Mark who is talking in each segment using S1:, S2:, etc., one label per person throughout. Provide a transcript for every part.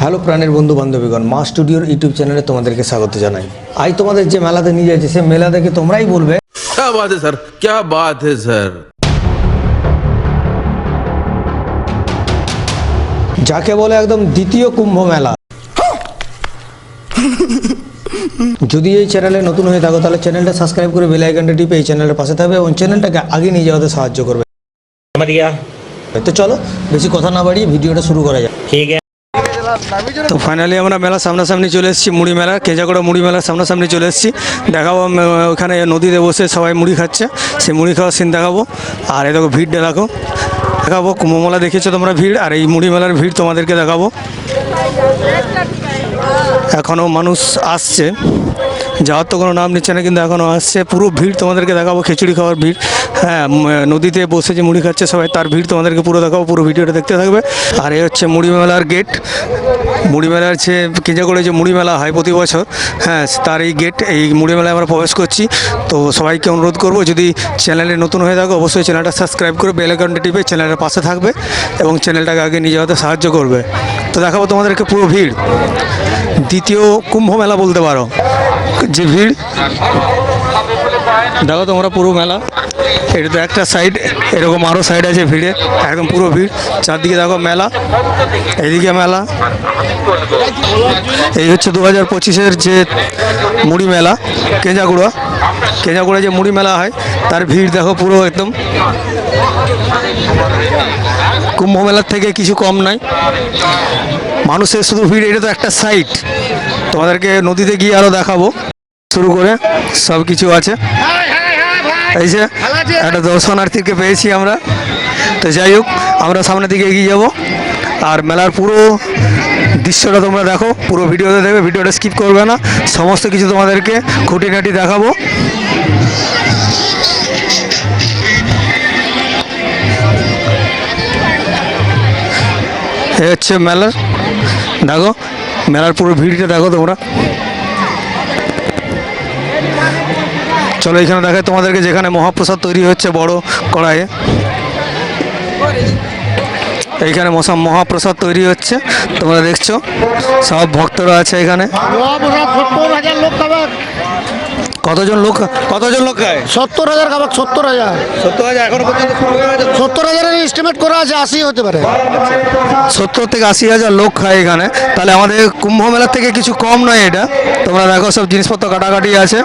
S1: Hello প্রাণের বন্ধু বান্ধবীগণ মা স্টুডিওর ইউটিউব চ্যানেলে তোমাদেরকে স্বাগত জানাই আজ তোমাদের যে মেলাতে নিয়ে যাচ্ছি সে মেলা দেখে তোমরাই বলবে
S2: क्या बात है सर क्या बात है सर
S1: যাকে বলে একদম দ্বিতীয় কুম্ভ মেলা যদি এই চ্যানেলে নতুন হয়ে থাকো তাহলে চ্যানেলটা সাবস্ক্রাইব করে বেল আইকনটা টিপে এই চ্যানেলের পাশে থাকবে এবং চ্যানেলটাকে আগে নিয়ে যাওয়াতে সাহায্য করবে
S3: समझ गया
S1: তো চলো বেশি কথা না বাড়িয়ে ভিডিওটা শুরু করা যাক
S3: ठीक है
S1: তো ফাইনালি আমরা মেলার সামনাসামনি চলে এসেছি, মুড়ি মেলা, কেজাগড়া মুড়ি মেলার সামনাসামনি চলে এসেছি। দেখাবো ওখানে নদীতে বসে সবাই মুড়ি খাচ্ছে, সেই মুড়ি খাওয়ার সিন দেখাবো। আর এদের দেখো ভিড় দেখো, দেখাবো কুম্ভমেলা দেখেছ তোমরা ভিড়, আর এই মুড়ি মেলার ভিড় তোমাদেরকে দেখাবো। এখনও মানুষ আসছে। যাওয়ার তো কোনো নাম নিচ্ছে না, কিন্তু এখনও আসছে। পুরো ভিড় তোমাদেরকে দেখাবো, খিচুড়ি খাওয়ার ভিড়। হ্যাঁ নদীতে বসে যে মুড়ি খাচ্ছে সবাই, তার ভিড় তোমাদেরকে পুরো দেখাবো, পুরো ভিডিওটা দেখতে থাকবে। আর এই হচ্ছে মুড়ি মেলার গেট মুড়ি মেলার যে করে যে মুড়ি মেলা হয় প্রতি বছর হ্যাঁ তার এই গেট এই মুড়ি মেলায় আমরা প্রবেশ করছি। তো সবাইকে অনুরোধ করব, যদি চ্যানেলে নতুন হয়ে থাকো, অবশ্যই চ্যানেলটা সাবস্ক্রাইব করে বেল আইকনটা টিপে চ্যানেলের পাশে থাকবে এবং চ্যানেলটাকে আগে নিয়ে যাওয়াতে সাহায্য করবে। তো দেখাবো তোমাদেরকে পুরো ভিড়। দ্বিতীয় কুম্ভ মেলা বলতে পারো। যে ভিড়। দেখো তোমরা পুরো মেলা। এটা তো একটা সাইড এরকম আরও সাইড আছে ভিড়ে, একদম পুরো ভিড়। চারদিকে দেখো মেলা, এদিকে মেলা। এই হচ্ছে দু হাজার পঁচিশের যে মুড়ি মেলা কেঞ্জাগুড়া কেঞ্জাগুড়া যে মুড়ি মেলা হয়, তার ভিড় দেখো পুরো একদম। কুম্ভ মেলার থেকে কিছু কম নাই মানুষের শুধু ভিড়, এটা তো একটা সাইড তোমাদেরকে নদীতে গিয়ে আরও দেখাবো। শুরু করে সব কিছু আছে। এই যে একটা দর্শনার্থীকে পেয়েছি আমরা। তো যাই হোক, আমরা সামনের দিকে এগিয়ে যাব। আর মেলার পুরো দৃশ্যটা তোমরা দেখো, পুরো ভিডিওতে দেখবে, ভিডিওটা স্কিপ করবে না। সমস্ত কিছু তোমাদেরকে খুঁটিনাটি দেখাবো। হচ্ছে মেলার। দেখো মেলার পুরো ভিড়টা দেখো তোমরা। চলো এখানে দেখায় তোমাদেরকে যেখানে মহাপ্রসাদ তৈরি হচ্ছে বড় কড়াইয়ে। এইখানে মশা মহাপ্রসাদ তৈরি হচ্ছে। তোমরা দেখছ, সব ভক্তরা আছে এখানে। কতজন লোক কতজন লোক খায়?
S4: সত্তর হাজার খাবে সত্তর হাজার।
S1: সত্তর হাজার এখন
S4: সত্তর হাজারের এস্টিমেট করা আছে আশি হতে পারে।
S1: সত্তর থেকে আশি হাজার লোক খায় এখানে। তাহলে আমাদের কুম্ভ মেলার থেকে কিছু কম নয় এটা। তোমরা দেখো সব জিনিসপত্র কাটাকাটি আছে।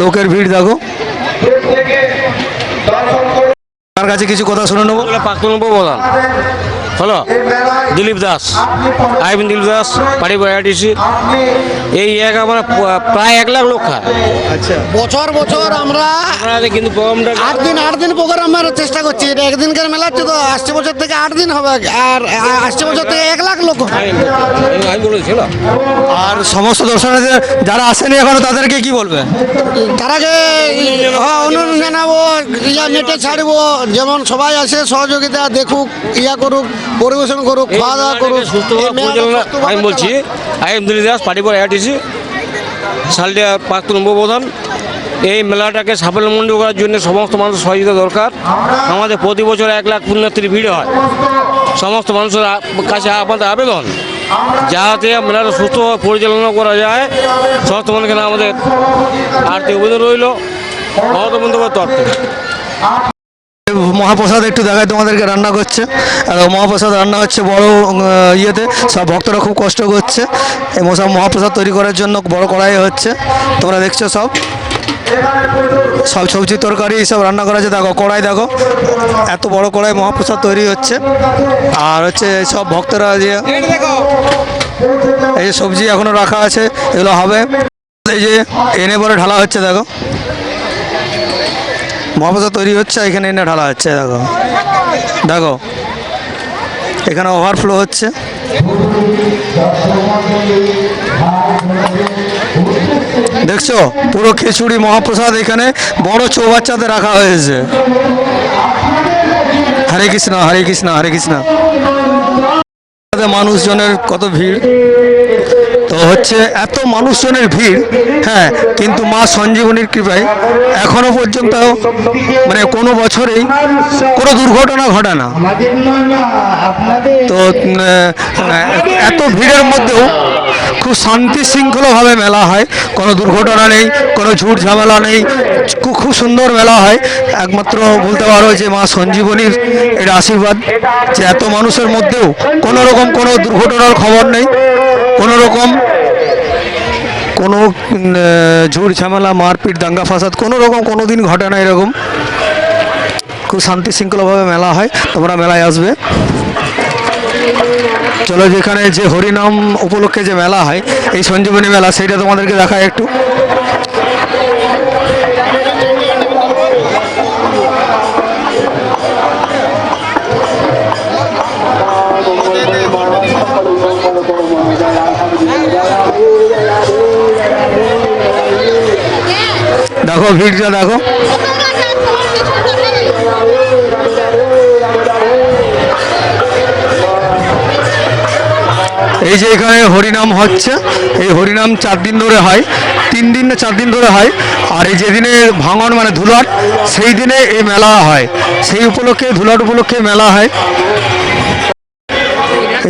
S1: লোকের ভিড় দেখো। তার কাছে কিছু কথা শুনে নেব?
S5: প্রাক্তন উপপ্রধান হলো দিলীপ দাস। আইবিন দিলীপ দাস বাড়ি আইটিসি এই এক আমরা প্রায় এক লাখ লোক খায়।
S1: আচ্ছা।
S4: বছর বছর আমরা
S5: কিন্তু প্রোগ্রামটা
S4: আট দিন আট দিন প্রোগ্রাম আমরা চেষ্টা করছি। এটা একদিনকার মেলা হচ্ছে তো আসছে বছর থেকে আট দিন হবে। আর আসছে বছর থেকে এক লাখ লোক।
S5: আমি বলেছিল
S1: আর সমস্ত দর্শনার্থী যারা আসেনি এখনও তাদেরকে কি বলবে?
S4: তার আগে হ্যাঁ অনুরোধ জানাব ইয়া নেটে ছাড়বো যেমন সবাই আসে সহযোগিতা দেখুক ইয়া করুক। পরিবেশন করুক খাওয়া দাওয়া করুক।
S5: আমি বলছি। I am Dilip Das Patipur ITC Saldia প্রাক্তন উপপ্রধান এই মেলাটাকে সাফল্যমণ্ড করার জন্য সমস্ত মানুষের সহযোগিতা দরকার। আমাদের প্রতি বছর এক লাখ পুণ্যার্থীর ভিড় হয়। সমস্ত মানুষের কাছে আমাদের আবেদন। যাতে মেলাটা সুস্থভাবে পরিচালনা করা যায়। সমস্ত মানুষকে আমাদের আর্থিক অভিযোগ রইল। মমতা বন্দ্যোপাধ্যায় তরফ
S1: মহাপ্রসাদ একটু দেখায় তোমাদেরকে, রান্না করছে। আর মহাপ্রসাদ রান্না হচ্ছে বড় ইয়েতে। সব ভক্তরা খুব কষ্ট করছে। এই সব মহাপ্রসাদ তৈরি করার জন্য বড় কড়াই হচ্ছে। তোমরা দেখছ সব। সব সবজি তরকারি সব রান্না করা হচ্ছে দেখো, কড়াই দেখো। এত বড় কড়াই মহাপ্রসাদ তৈরি হচ্ছে। আর হচ্ছে সব ভক্তরা যে এই সবজি এখনও রাখা আছে, এগুলো হবে। এই যে এনে পরে ঢালা হচ্ছে, দেখো। মহাপ্রসাদ তৈরি হচ্ছে এখানে এনে ঢালা হচ্ছে, দেখো। দেখো, এখানে ওভারফ্লো হচ্ছে। দেখছ, পুরো খিচুড়ি মহাপ্রসাদ এখানে বড় চৌবাচ্চাতে রাখা হয়েছে। হরে কৃষ্ণ হরে কৃষ্ণ হরে কৃষ্ণ। মানুষজনের কত ভিড়। তো হচ্ছে এত মানুষজনের ভিড় হ্যাঁ কিন্তু মা সঞ্জীবনীর কৃপায় এখনও পর্যন্ত মানে কোনো বছরেই কোনো দুর্ঘটনা ঘটে না। তো এত ভিড়ের মধ্যেও খুব শান্তি শৃঙ্খলাভাবে মেলা হয়। কোনো দুর্ঘটনা নেই, কোনো ঝুট ঝামেলা নেই খুব সুন্দর মেলা হয়। একমাত্র বলতে পারো যে মা সঞ্জীবনীর এর আশীর্বাদ যে এত মানুষের মধ্যেও কোনো রকম কোনো দুর্ঘটনার খবর নেই। কোনো রকম, কোনো ঝুড় ঝামেলা, মারপিট, দাঙ্গা ফাসাদ, কোনো রকম, কোনো দিন ঘটে না এরকম। খুব শান্তি শৃঙ্খলাভাবে মেলা হয়, তোমরা মেলায় আসবে। চলো যেখানে যে হরিনাম উপলক্ষে যে মেলা হয়, এই সঞ্জীবনী মেলা, সেইটা তোমাদেরকে দেখায় একটু। দেখো ভিড়টা দেখো। এই যে এখানে হরিনাম হচ্ছে, এই হরিনাম চার দিন ধরে হয়, তিন দিন না চার দিন ধরে হয়। আর এই যেদিনে ভাঙন মানে ধুলাট, সেই দিনে এই মেলা হয়। সেই উপলক্ষে, ধুলাট উপলক্ষে মেলা হয়।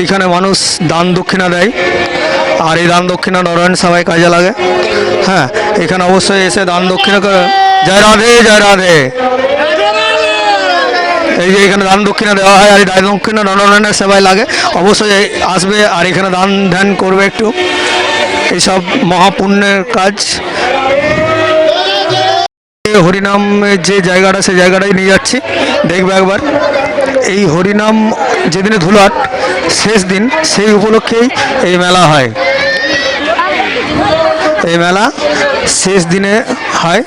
S1: এইখানে মানুষ দান দক্ষিণা দেয়। আর এই দান দক্ষিণা নারায়ণ সবাই কাজে লাগে। হ্যাঁ এখানে অবশ্যই এসে দান দক্ষিণা জয় রাধে জয় রাধে। এই যে এখানে দান দক্ষিণা দেওয়া হয় আর এই দান দক্ষিণা নারায়ণের সেবায় লাগে। অবশ্যই আসবে আর এখানে দান ধ্যান করবে একটু। এইসব মহাপুণ্যের কাজ। হরিনামের যে জায়গাটা সেই জায়গাটাই নিয়ে যাচ্ছি। দেখবে একবার। এই হরিনাম যেদিনে ধুলাট শেষ দিন, সেই উপলক্ষেই এই মেলা হয়। এই মেলা শেষ দিনে হয়।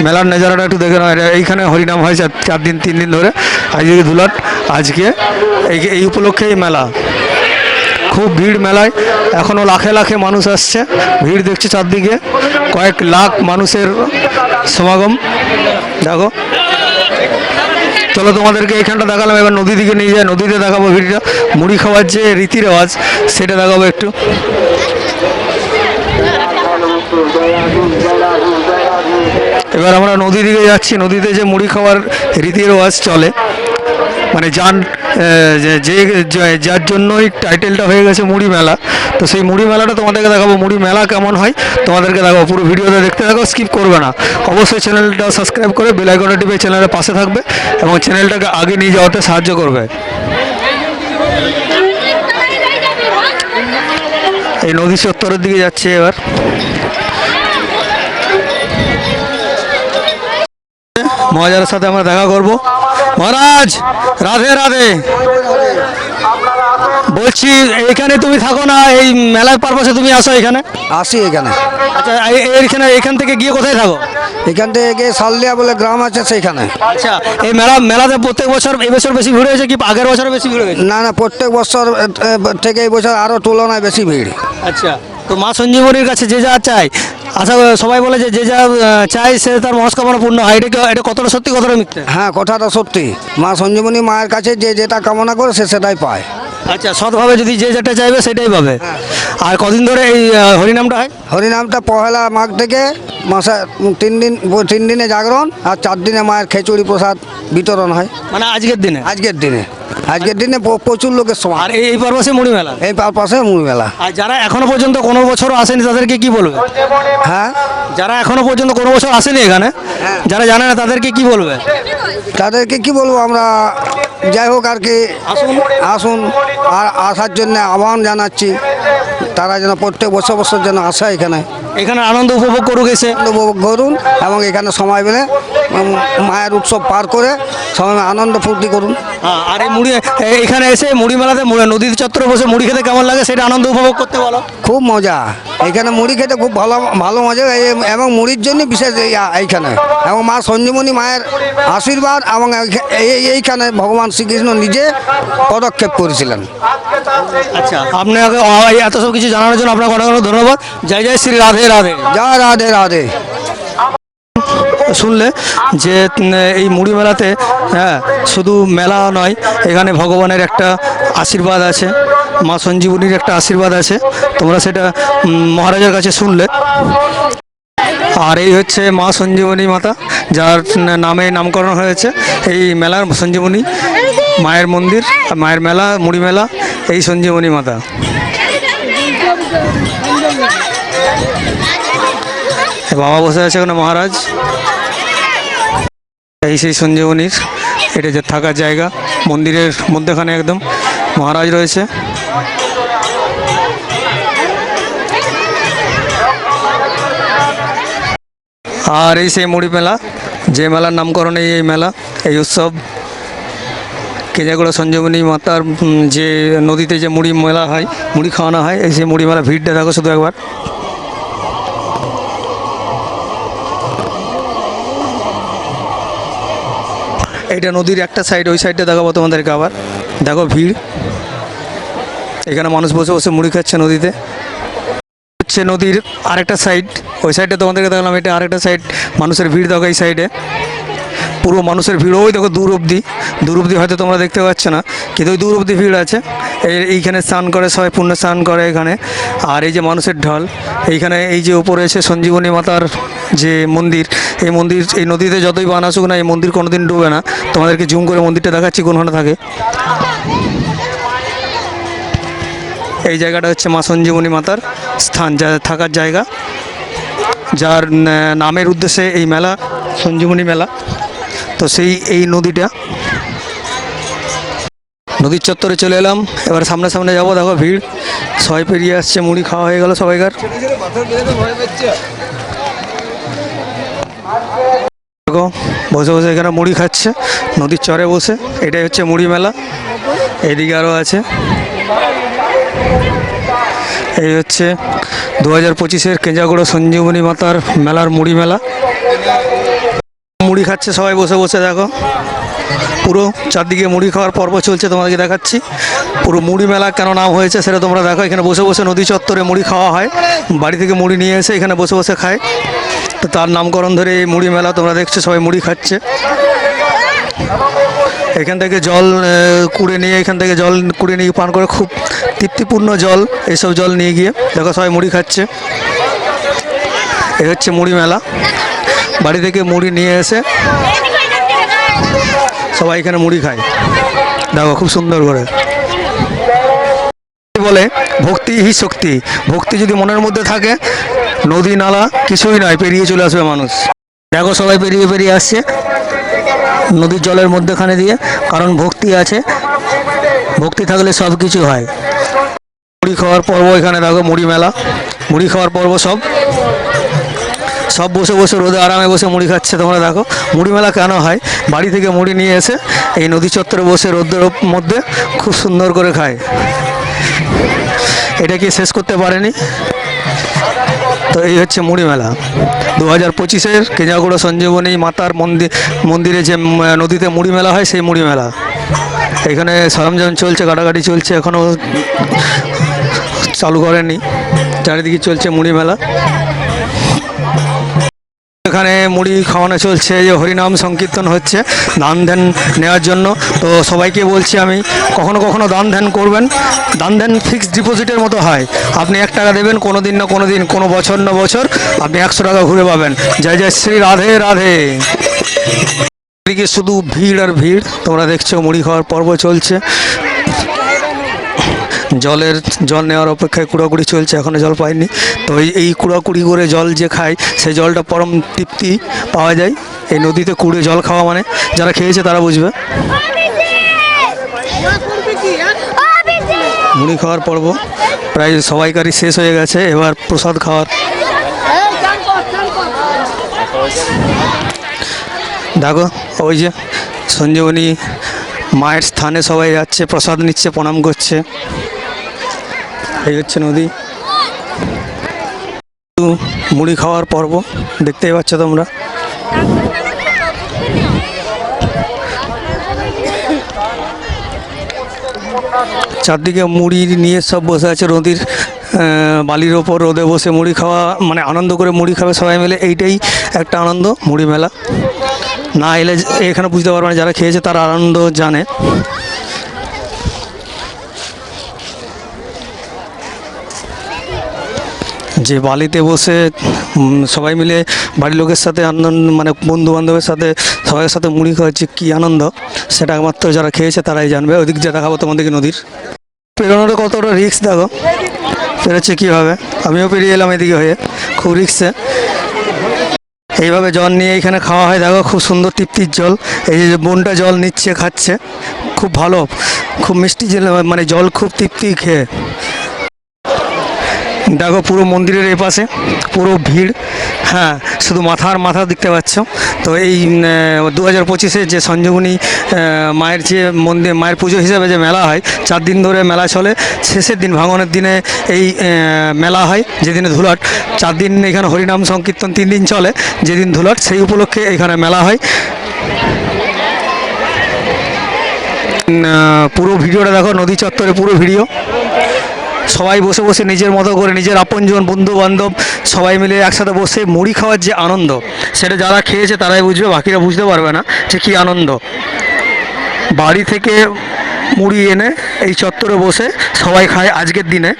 S1: মেলার নেজারাটা একটু দেখে এটা- এইখানে হরিনাম হয় চার চার দিন, তিন দিন ধরে। আজকে ধুলাট আজকে এই এই উপলক্ষে এই মেলা। খুব ভিড় মেলায় এখনও লাখে লাখে মানুষ আসছে। ভিড় দেখছে চারদিকে, কয়েক লাখ মানুষের সমাগম। দেখো। চলো তোমাদেরকে এখানটা দেখালাম, এবার নদী দিকে নিয়ে যায় নদীতে দেখাবো ভিড়টা মুড়ি খাওয়ার যে রীতি রেওয়াজ, সেটা দেখাবো একটু। এবার আমরা নদী দিকে যাচ্ছি, নদীতে যে মুড়ি খাওয়ার রীতি রেওয়াজ চলে। মানে যান যে- যার জন্যই টাইটেলটা হয়ে গেছে মুড়ি মেলা। তো সেই মুড়ি মেলাটা তোমাদেরকে দেখাবো। মুড়ি মেলা কেমন হয় তোমাদেরকে দেখাবো। পুরো ভিডিওটা দেখতে থাকো স্কিপ করবে না। অবশ্যই চ্যানেলটা সাবস্ক্রাইব করে বেল আইকনটা টিপে চ্যানেলের পাশে থাকবে এবং চ্যানেলটাকে আগে নিয়ে যাওয়াতে সাহায্য করবে। এই নদী চত্বরের দিকে যাচ্ছে এবার। মহারাজের সাথে আমরা দেখা করব। মহারাজ, রাধে রাধে। বলছি এখানে তুমি থাকো না এই মেলার পারপাসে তুমি আসো এখানে?
S4: আসি এখানে।
S1: আচ্ছা এই- এইখানে এখান থেকে গিয়ে কোথায় থাকো?
S4: এখান থেকে গিয়ে সালদিয়া বলে গ্রাম আছে সেইখানে।
S1: আচ্ছা এই মেলা মেলাতে প্রত্যেক বছর এবছর বেশি ভিড় হয়েছে কি আগের বছর বেশি ভিড় হয়েছে?
S4: না না প্রত্যেক বছর থেকে এই বছর আরও তুলনায় বেশি ভিড়।
S1: আচ্ছা তো মা সঞ্জীবনীর কাছে যে যা চায় আশা করি সবাই বলে যে যে যা চায় সে তার মনস্কামনা পূর্ণ হয়। এটা এটা কতটা সত্যি কতটা মিথ্যে?
S4: হ্যাঁ কথাটা সত্যি। মা সঞ্জীবনী মায়ের কাছে যে যেটা কামনা করে সে সেটাই পায়।
S1: আচ্ছা সৎভাবে যদি যে যেটা চাইবে সেটাই পাবে। আর কদিন ধরে এই আহ, হরিনামটা হয়?
S4: হরিনামটা পহেলা মাঘ থেকে মাসে তিন দিন তিন দিনে জাগরণ আর চার দিনে মায়ের খিচুড়ি প্রসাদ বিতরণ হয়।
S1: মানে আজকের দিনে?
S4: আজকের দিনে। আজকের দিনে প- প্রচুর লোকের
S1: আর এই এই পর্বসে মুড়ি মেলা?
S4: এই পার পাশে মেলা।
S1: আর যারা এখনও পর্যন্ত কোনো বছরও আসেনি তাদেরকে কি বলবে?
S4: হ্যাঁ?
S1: যারা এখনও পর্যন্ত কোনো বছর আসেনি এখানে যারা জানে না তাদেরকে কি বলবে?
S4: তাদেরকে কি বলব আমরা? যাই হোক আর কি
S1: আসুন।
S4: আসুন আর আসার জন্য আহ্বান জানাচ্ছি। তারা যেন প্রত্যেক বছর বছর যেন আসে এখানে।
S1: এখানে আনন্দ উপভোগ করুক এসে।
S4: উপভোগ করুন এবং এখানে সময় পেলে মায়ের উৎসব পার করে সবাই আনন্দ ফুর্তি করুন।
S1: আর এই মুড়ি এখানে এসে মুড়ি মেলাতে মুড়ি- নদীর চত্বরে বসে মুড়ি খেতে কেমন লাগে সেটা আনন্দ উপভোগ করতে বলো।
S4: খুব মজা। এখানে মুড়ি খেতে খুব ভালো ভালো মজা। এবং মুড়ির জন্য বিশেষ এইখানে। এবং মা সঞ্জীবনী মায়ের আশীর্বাদ এবং এই- এইখানে ভগবান শ্রীকৃষ্ণ নিজে পদক্ষেপ করেছিলেন।
S1: আচ্ছা আপনাকে এত সব কিছু জানানোর জন্য আপনাকে অনেক অনেক ধন্যবাদ। জয় জয় শ্রী রাধে রাধে।
S4: জয় রাধে রাধে।
S1: শুনলে যে এই মুড়ি মেলাতে হ্যাঁ শুধু মেলা নয়, এখানে ভগবানের একটা আশীর্বাদ আছে, মা সঞ্জীবনীর একটা আশীর্বাদ আছে। তোমরা সেটা মহারাজের কাছে শুনলে। আর এই হচ্ছে মা সঞ্জীবনী মাতা, যার নামে নামকরণ হয়েছে। এই মেলার সঞ্জীবনী, মায়ের মন্দির, মায়ের মেলা, মুড়ি মেলা, এই সঞ্জীবনী মাতা। বাবা বসে আছে ওখানে মহারাজ। এই সেই সঞ্জীবনীর, এটা যে থাকার জায়গা, মন্দিরের মধ্যেখানে একদম মহারাজ রয়েছে। আর এই সেই মুড়ি মেলা, যে মেলার নামকরণে এই মেলা, এই উৎসব, কেজাগড়া সঞ্জীবনী মাতার যে নদীতে যে মুড়ি মেলা হয়, মুড়ি খাওয়ানো হয়, এই সেই মুড়ি মেলা ভিড়টা দেখো শুধু একবার। এইটা নদীর একটা সাইড ওই সাইডটা দেখাবো তোমাদেরকে আবার। দেখো ভিড়। এখানে মানুষ বসে বসে মুড়ি খাচ্ছে নদীতে। হচ্ছে নদীর আরেকটা সাইড ওই সাইডে তোমাদেরকে দেখালাম, এটা আরেকটা সাইড মানুষের ভিড় দেখো এই সাইডে পুরো মানুষের ভিড়। ওই দেখো দূর অবধি। দূর অবধি হয়তো তোমরা দেখতে পাচ্ছ না। কিন্তু ওই দূর অবধি ভিড় আছে। এই- এইখানে স্নান করে সবাই পূর্ণ স্নান করে এখানে। আর এই যে মানুষের ঢল, এইখানে এই যে উপরে এসে সঞ্জীবনী মাতার যে মন্দির, এই মন্দির, এই নদীতে যতই বান আসুক না, এই মন্দির কোনোদিন ডুবে না। তোমাদেরকে জুম করে মন্দিরটা দেখাচ্ছি কোনখানে থাকে। এই জায়গাটা হচ্ছে মা সঞ্জীবনী মাতার স্থান, যা থাকার জায়গা। যার নামের উদ্দেশ্যে এই মেলা, সঞ্জীবনী মেলা। তো সেই, এই নদীটা। নদীর চত্বরে চলে এলাম। এবার সামনে সামনে যাব, দেখো ভিড়। সবাই পেরিয়ে আসছে, মুড়ি খাওয়া হয়ে গেল সবাইকার। দেখো বসে বসে এখানে মুড়ি খাচ্ছে, নদীর চরে বসে। এটাই হচ্ছে মুড়ি মেলা। এদিকে আরও আছে। এই হচ্ছে দু হাজার পঁচিশের কেঞ্জাগুড়ো সঞ্জীবনী মাতার মেলার মুড়ি মেলা। মুড়ি খাচ্ছে সবাই, বসে বসে দেখো। পুরো চারদিকে মুড়ি খাওয়ার পর্ব চলছে, তোমাদেরকে দেখাচ্ছি। পুরো মুড়ি মেলা কেন নাম হয়েছে সেটা তোমরা দেখো। এখানে বসে বসে নদী চত্বরে মুড়ি খাওয়া হয়। বাড়ি থেকে মুড়ি নিয়ে এসে এখানে বসে বসে খায়। তো তার নামকরণ ধরে এই মুড়ি মেলা তোমরা দেখছ, সবাই মুড়ি খাচ্ছে। এখান থেকে জল কুড়ে নিয়ে, এখান থেকে জল কুড়ে নিয়ে পান করে, খুব তৃপ্তিপূর্ণ জল এইসব জল নিয়ে গিয়ে দেখো সবাই মুড়ি খাচ্ছে। এই হচ্ছে মুড়ি মেলা। বাড়ি থেকে মুড়ি নিয়ে এসে সবাই এখানে মুড়ি খায়। দেখো খুব সুন্দর করে। বলে, ভক্তি হি শক্তি। ভক্তি যদি মনের মধ্যে থাকে নদী নালা, কিছুই নয়, পেরিয়ে চলে আসবে মানুষ। দেখো সবাই পেরিয়ে পেরিয়ে আসছে নদীর জলের মধ্যেখানে দিয়ে, কারণ ভক্তি আছে। ভক্তি থাকলে সব কিছু হয়। মুড়ি খাওয়ার পর্ব এখানে দেখো, মুড়ি মেলা। মুড়ি খাওয়ার পর্ব সব। সব বসে বসে রোদে আরামে বসে মুড়ি খাচ্ছে তোমরা দেখো। মুড়ি মেলা কেন হয়? বাড়ি থেকে মুড়ি নিয়ে এসে এই নদী চত্বরে বসে রোদের মধ্যে খুব সুন্দর করে খায়। এটা কি শেষ করতে পারেনি? তো এই হচ্ছে মুড়ি মেলা। দু হাজার পঁচিশের কেঞ্জাগুড়ো সঞ্জীবনী মাতার মন্দির মন্দিরে যে নদীতে মুড়ি মেলা হয়, সেই মুড়ি মেলা। এখানে সরঞ্জাম চলছে কাটাকাটি চলছে এখনও চালু করেনি। চারিদিকে চলছে মুড়ি মেলা। এখানে মুড়ি খাওয়ানো চলছে যে হরিনাম সংকীর্তন হচ্ছে, দান ধ্যান নেওয়ার জন্য। তো সবাইকে বলছি আমি, কখনো কখনো দান ধ্যান করবেন। দান ধ্যান ফিক্সড ডিপোজিটের মতো হয়। আপনি এক টাকা দেবেন কোনো দিন না কোনো দিন কোনো বছর না বছর, আপনি একশো টাকা ঘুরে পাবেন। জয় জয় শ্রী রাধে রাধে। শুধু ভিড় আর ভিড়, তোমরা দেখছ মুড়ি খাওয়ার পর্ব চলছে। জলের জল নেওয়ার অপেক্ষায় কুড়াকুড়ি চলছে এখনও জল পাইনি। তো এই কুড়াকুড়ি করে জল যে খায় সেই জলটা পরম তৃপ্তি পাওয়া যায়। এই নদীতে কুড়ে জল খাওয়া মানে যারা খেয়েছে তারা বুঝবে। মুড়ি খাওয়ার পর্ব প্রায় সবাইকারই শেষ হয়ে গেছে, এবার প্রসাদ খাওয়ার। দেখো, ওই যে সঞ্জীবনী মায়ের স্থানে সবাই যাচ্ছে, প্রসাদ নিচ্ছে, প্রণাম করছে। এই হচ্ছে নদী। মুড়ি খাওয়ার পর্ব, দেখতেই পাচ্ছ তোমরা। চারদিকে মুড়ি নিয়ে সব বসে আছে নদীর বালির ওপর রোদে বসে মুড়ি খাওয়া মানে আনন্দ করে মুড়ি খাবে সবাই মিলে, এইটাই একটা আনন্দ, মুড়ি মেলা। না এলে এখানে বুঝতে পারবে না যারা খেয়েছে তারা আনন্দ জানে। যে বালিতে বসে সবাই মিলে বাড়ির লোকের সাথে আনন্দ মানে বন্ধু বান্ধবের সাথে সবাই সাথে মুড়ি খাওয়াচ্ছে কী আনন্দ, সেটা একমাত্র যারা খেয়েছে তারাই জানবে। ওদিক যে দেখাবো তোমাদেরকে নদীর। পেরোনোটা কতটা রিক্স দেখো? পেরোচ্ছে কীভাবে? আমিও পেরিয়ে এলাম এদিকে হয়ে, খুব রিক্সে এইভাবে জল নিয়ে এখানে খাওয়া হয়, দেখো খুব সুন্দর তৃপ্তির জল। এই যে বোনটা জল নিচ্ছে, খাচ্ছে, খুব ভালো, খুব মিষ্টি জল মানে জল খুব তৃপ্তি খেয়ে। দেখো পুরো মন্দিরের এ পাশে, পুরো ভিড়। হ্যাঁ শুধু মাথার মাথা দেখতে পাচ্ছ। তো এই দু হাজার পঁচিশে যে সঞ্জীবনী মায়ের যে মন্দির, মায়ের পুজো হিসাবে যে মেলা হয়, চার দিন ধরে মেলা চলে। শেষের দিন, ভাঙনের দিনে এই মেলা হয়, যেদিনে ধুলাট। চার দিন এখানে হরিনাম সংকীর্তন তিন দিন চলে, যেদিন ধুলাট, সেই উপলক্ষে এখানে মেলা হয়। পুরো ভিডিওটা দেখো, নদী চত্বরে পুরো ভিডিও। সবাই বসে বসে নিজের মতো করে নিজের আপনজন বন্ধু বান্ধব সবাই মিলে একসাথে বসে মুড়ি খাওয়ার যে আনন্দ, সেটা যারা খেয়েছে তারাই বুঝবে, বাকিরা বুঝতে পারবে না যে কী আনন্দ। বাড়ি থেকে মুড়ি এনে এই চত্বরে বসে সবাই খায় আজকের দিনে।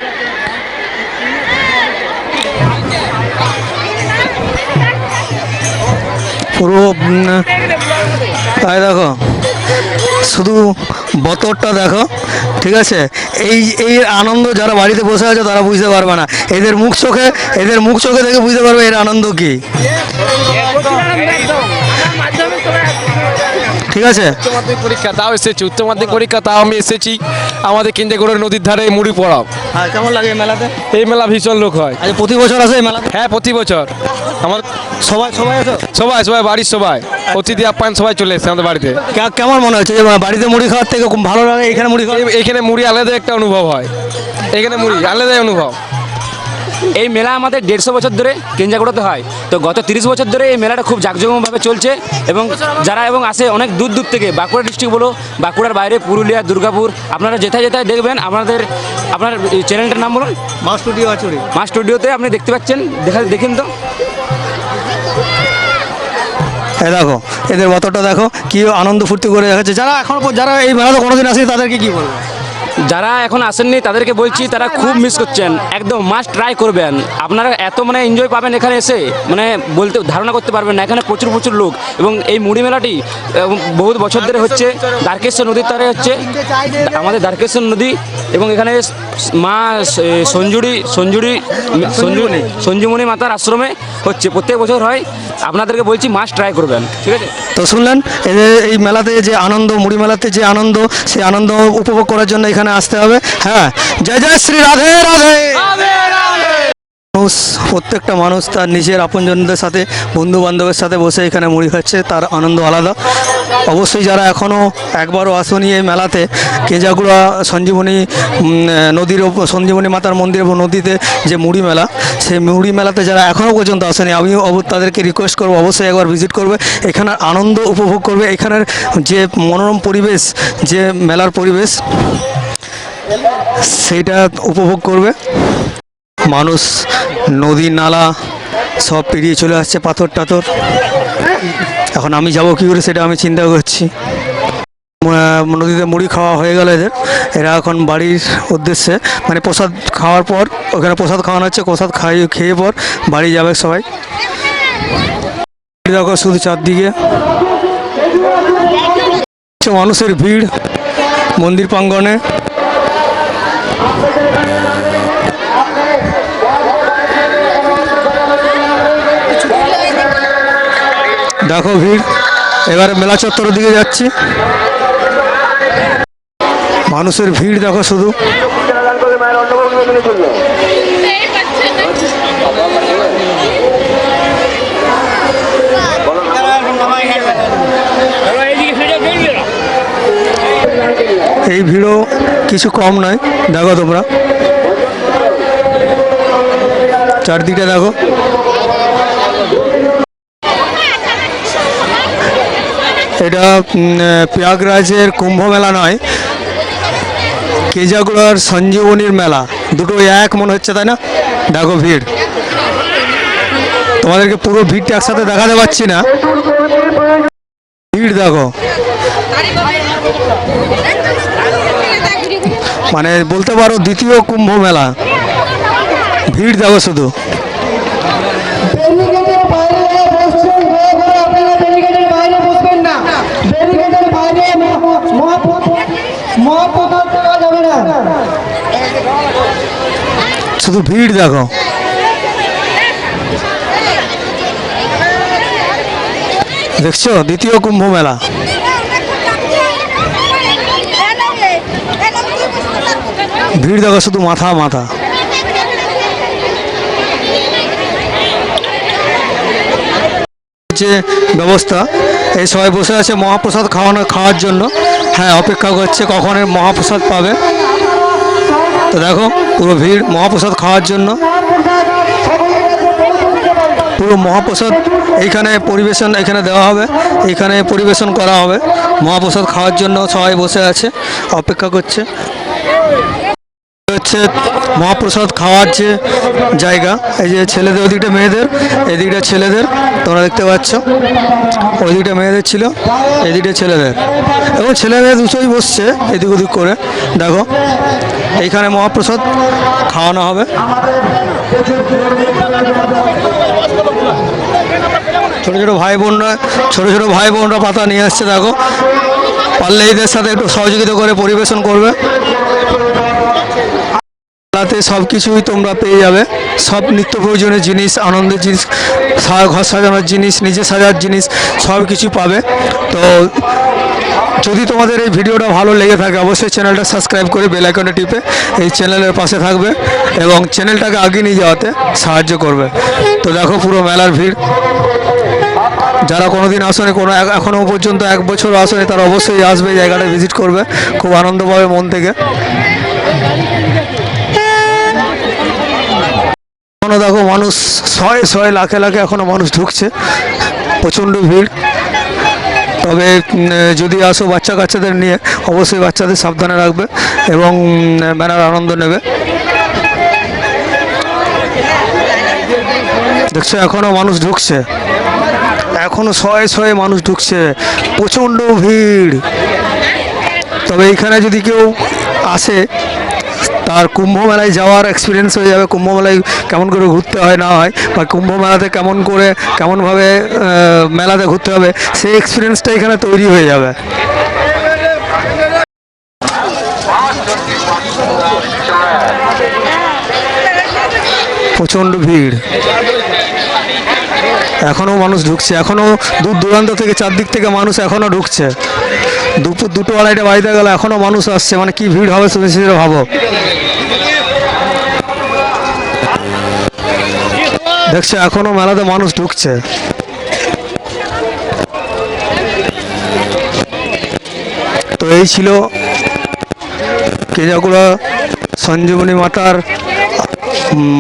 S1: পুরো তাই দেখো। শুধু বতরটা দেখো, ঠিক আছে? এই এই আনন্দ যারা বাড়িতে বসে আছে তারা বুঝতে পারবে না। এদের মুখ চোখে, এদের মুখ চোখে দেখে বুঝতে পারবে এর আনন্দ কি। ঠিক আছে?
S3: উচ্চ মাধ্যমিক পরীক্ষা তাও এসেছি। উচ্চ মাধ্যমিক পরীক্ষা তাও আমি এসেছি। আমাদের কেন্দ্রগড়ের নদীর ধারে মুড়ি পড়াও।
S1: আর কেমন লাগে এই মেলাতে?
S3: এই মেলা ভীষণ লোক হয়।
S1: আচ্ছা প্রতি বছর আসে এই মেলাতে?
S3: হ্যাঁ প্রতি বছর। আমার
S1: সবাই সবাই আছে
S3: সবাই সবাই বাড়ির সবাই। অতিথি আপ্যায়ন সবাই চলে এসেছে আমাদের বাড়িতে।
S1: কে- কেমন মনে হচ্ছে? যে বাড়িতে মুড়ি খাওয়ার থেকে খুব ভালো লাগে এখানে মুড়ি খাওয়া
S3: এইখানে মুড়ি আলাদা একটা অনুভব হয়। এখানে মুড়ি আলাদাই অনুভব।
S6: এই মেলা আমাদের দেড়শো বছর ধরে কেঞ্জাগুড়োতে হয়। তো গত তিরিশ বছর ধরে এই মেলাটা খুব জাঁকজমকভাবে চলছে এবং যারা এবং আসে অনেক দূর দূর থেকে বাঁকুড়া ডিস্ট্রিক্ট বলো বাঁকুড়ার বাইরে পুরুলিয়া দুর্গাপুর আপনারা যেথায় যেথায় দেখবেন আপনাদের আপনার চ্যানেলটার নাম বলুন।
S1: মা স্টুডিও আচুরি
S6: মা স্টুডিওতে আপনি দেখতে পাচ্ছেন দেখা দেখেন তো।
S1: দেখো এদের বতরটা দেখো কি আনন্দ ফুর্তি করে দেখাচ্ছে। যারা এখন যারা এই মেলাতে কোনোদিন আসে তাদেরকে কি বলব?
S6: যারা এখন আসেননি তাদেরকে বলছি তারা খুব মিস করছেন। একদম মাস্ট ট্রাই করবেন। আপনারা এত মানে এনজয় পাবেন এখানে এসে মানে বলতে ধারণা করতে পারবেন না। এখানে প্রচুর প্রচুর লোক এবং এই মুড়ি মেলাটি এবং বহুত বছর ধরে হচ্ছে। দ্বারকেশ্বর নদীর তারে হচ্ছে। আমাদের দ্বারকেশ্বর নদী এবং এখানে মা সঞ্জুরি সঞ্জুরি সঞ্জুনি সঞ্জুমণি। মাতার আশ্রমে হচ্ছে। প্রত্যেক বছর হয়। আপনাদেরকে বলছি মাস্ট ট্রাই করবেন। ঠিক আছে?
S1: তো শুনলেন এই মেলাতে যে আনন্দ মুড়ি মেলাতে যে আনন্দ সেই আনন্দ উপভোগ করার জন্য এখানে আসতে হবে হ্যাঁ জয় জয় শ্রী রাধে রাধে মানুষ, প্রত্যেকটা মানুষ তার নিজের আপনজনদের সাথে বন্ধু বান্ধবের সাথে বসে এখানে মুড়ি খাচ্ছে, তার আনন্দ আলাদা। অবশ্যই যারা এখনও একবারও আসেনি এই মেলাতে, কেজাগুড়া সঞ্জীবনী নদীর সঞ্জীবনী মাতার মন্দির এবং নদীতে যে মুড়ি মেলা, সেই মুড়ি মেলাতে যারা এখনও পর্যন্ত আসেনি, আমিও তাদেরকে রিকোয়েস্ট করব, অবশ্যই একবার ভিজিট করবে। এখানের আনন্দ উপভোগ করবে, এখানের যে মনোরম পরিবেশ, যে মেলার পরিবেশ, সেইটা উপভোগ করবে। মানুষ নদী নালা, সব পেরিয়ে চলে আসছে পাথর টাথর। এখন আমি যাব কী করে সেটা আমি চিন্তা করছি। নদীতে মুড়ি খাওয়া হয়ে গেল এদের। এরা এখন বাড়ির উদ্দেশ্যে মানে প্রসাদ খাওয়ার পর, ওখানে প্রসাদ খাওয়ানো হচ্ছে, প্রসাদ খাইয়ে খেয়ে পর বাড়ি যাবে সবাই। দেখো শুধু চারদিকে। মানুষের ভিড়, মন্দির প্রাঙ্গণে। দেখো ভিড়। এবারে মেলা চত্বরের দিকে যাচ্ছি। মানুষের ভিড় দেখো শুধু। এই ভিড়ও কিছু কম নয়, দেখো তোমরা। চারদিকে দেখো। এটা প্রয়াগরাজের কুম্ভ মেলা নয়, কেজাগুড়ার সঞ্জীবনীর মেলা। দুটো এক মনে হচ্ছে, তাই না? দেখো ভিড়। তোমাদেরকে পুরো ভিড়টা একসাথে দেখাতে পাচ্ছি না। ভিড় দেখো। মানে বলতে পারো দ্বিতীয় কুম্ভ মেলা ভিড় দেখো শুধু
S7: ব্যারিকেডের বাইরে বসছেন দয়া করে আপনারা ব্যারিকেডের বাইরে বসবেন না ব্যারিকেডের বাইরে মহাপ্রসাদ দেওয়া যাবে না
S1: শুধু ভিড় দেখো। দেখছ? দ্বিতীয় কুম্ভ মেলা। ভিড় দেখো, শুধু মাথা মাথা। ব্যবস্থা, এই সবাই বসে আছে মহাপ্রসাদ খাওয়ানো খাওয়ার জন্য। হ্যাঁ অপেক্ষা করছে কখন মহাপ্রসাদ পাবে। তো দেখো, পুরো ভিড় মহাপ্রসাদ খাওয়ার জন্য। পুরো মহাপ্রসাদ এইখানে পরিবেশন এখানে দেওয়া হবে এইখানে পরিবেশন করা হবে। মহাপ্রসাদ খাওয়ার জন্য সবাই বসে আছে, অপেক্ষা করছে। হচ্ছে মহাপ্রসাদ খাওয়ার যে জায়গা, এই যে ছেলেদের ওদিকটা মেয়েদের এদিকটা ছেলেদের, তোমরা দেখতে পাচ্ছ। ওই দিকটা মেয়েদের ছিল এদিকটা ছেলেদের। এবং ছেলে মেয়ে দুটোই বসছে এদিক ওদিক করে। দেখো এইখানে মহাপ্রসাদ খাওয়ানো হবে। ছোটো ছোটো ভাই বোনরা, ছোটো ছোটো ভাই বোনরা পাতা নিয়ে আসছে, দেখো। পারলে এদের সাথে একটু সহযোগিতা করে পরিবেশন করবে। মেলাতে সব কিছুই তোমরা পেয়ে যাবে। সব নিত্য প্রয়োজনীয় জিনিস, আনন্দের জিনিস ঘর সাজানোর জিনিস নিজে সাজার জিনিস সব কিছু পাবে। তো যদি তোমাদের এই ভিডিওটা ভালো লেগে থাকে, অবশ্যই চ্যানেলটা সাবস্ক্রাইব করে বেল আইকনে টিপে এই চ্যানেলের পাশে থাকবে এবং চ্যানেলটাকে আগিয়ে নিয়ে যাওয়াতে সাহায্য করবে। তো দেখো পুরো মেলার ভিড়। যারা কোনোদিন আসেনি, কোনো এক- এখনও পর্যন্ত এক বছর আসেনি, তারা অবশ্যই আসবে জায়গাটা ভিজিট করবে। খুব আনন্দ পাবে মন থেকে। এখনও দেখো মানুষ শয়ে শয়ে লাখে লাখে এখনও মানুষ ঢুকছে। প্রচণ্ড ভিড়। তবে যদি আসো বাচ্চা কাচ্চাদের নিয়ে, অবশ্যই বাচ্চাদের সাবধানে রাখবে এবং মেলার আনন্দ নেবে। দেখছ, এখনও মানুষ ঢুকছে। এখনও শয়ে শয়ে মানুষ ঢুকছে। প্রচণ্ড ভিড়। তবে এইখানে যদি কেউ আসে তার কুম্ভ মেলায় যাওয়ার এক্সপিরিয়েন্স হয়ে যাবে। কুম্ভ মেলায় কেমন করে ঘুরতে হয়, না হয়, বা কুম্ভ মেলাতে কেমন করে, কেমনভাবে মেলাতে ঘুরতে হবে, সেই এক্সপিরিয়েন্সটা এখানে তৈরি হয়ে যাবে। প্রচণ্ড ভিড়। এখনও মানুষ ঢুকছে। এখনও দূর দূরান্ত থেকে, চারদিক থেকে মানুষ এখনও ঢুকছে। দুপুর দুটো আড়াইটা বাড়িতে গেলে, এখনও মানুষ আসছে। মানে কি ভিড় হবে তুমি সেটা ভাবো। দেখছ, এখনও মেলাতে মানুষ ঢুকছে। তো এই ছিল কেজাকুড়া সঞ্জীবনী মাতার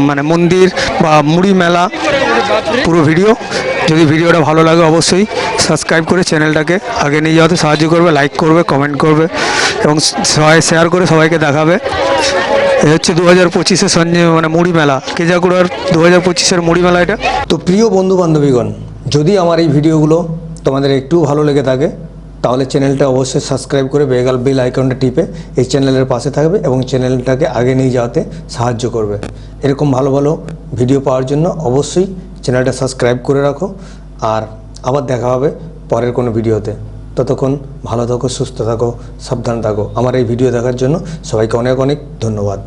S1: মানে মন্দির বা মুড়ি মেলা, পুরো ভিডিও। যদি ভিডিওটা ভালো লাগে অবশ্যই সাবস্ক্রাইব করে চ্যানেলটাকে আগে নিয়ে যাওয়াতে সাহায্য করবে, লাইক করবে, কমেন্ট করবে এবং সবাই শেয়ার করে সবাইকে দেখাবে। হচ্ছে দু হাজার পঁচিশে সঞ্জয় মানে মুড়ি মেলা। কেজাকুড়ার দু হাজার পঁচিশের মুড়ি মেলা এটা। তো প্রিয় বন্ধু বান্ধবীগণ যদি আমার এই ভিডিওগুলো তোমাদের একটু ভালো লেগে থাকে, তাহলে চ্যানেলটা অবশ্যই সাবস্ক্রাইব করে বেগাল বেল আইকনটা টিপে এই চ্যানেলের পাশে থাকবে এবং চ্যানেলটাকে আগে নিয়ে যাওয়াতে সাহায্য করবে। এরকম ভালো ভালো ভিডিও পাওয়ার জন্য অবশ্যই চ্যানেলটা সাবস্ক্রাইব করে রাখো। আর আবার দেখা হবে পরের কোনো ভিডিওতে। ততক্ষণ ভালো থাকো, সুস্থ থাকো, সাবধান থাকো। আমার এই ভিডিও দেখার জন্য সবাইকে অনেক অনেক ধন্যবাদ।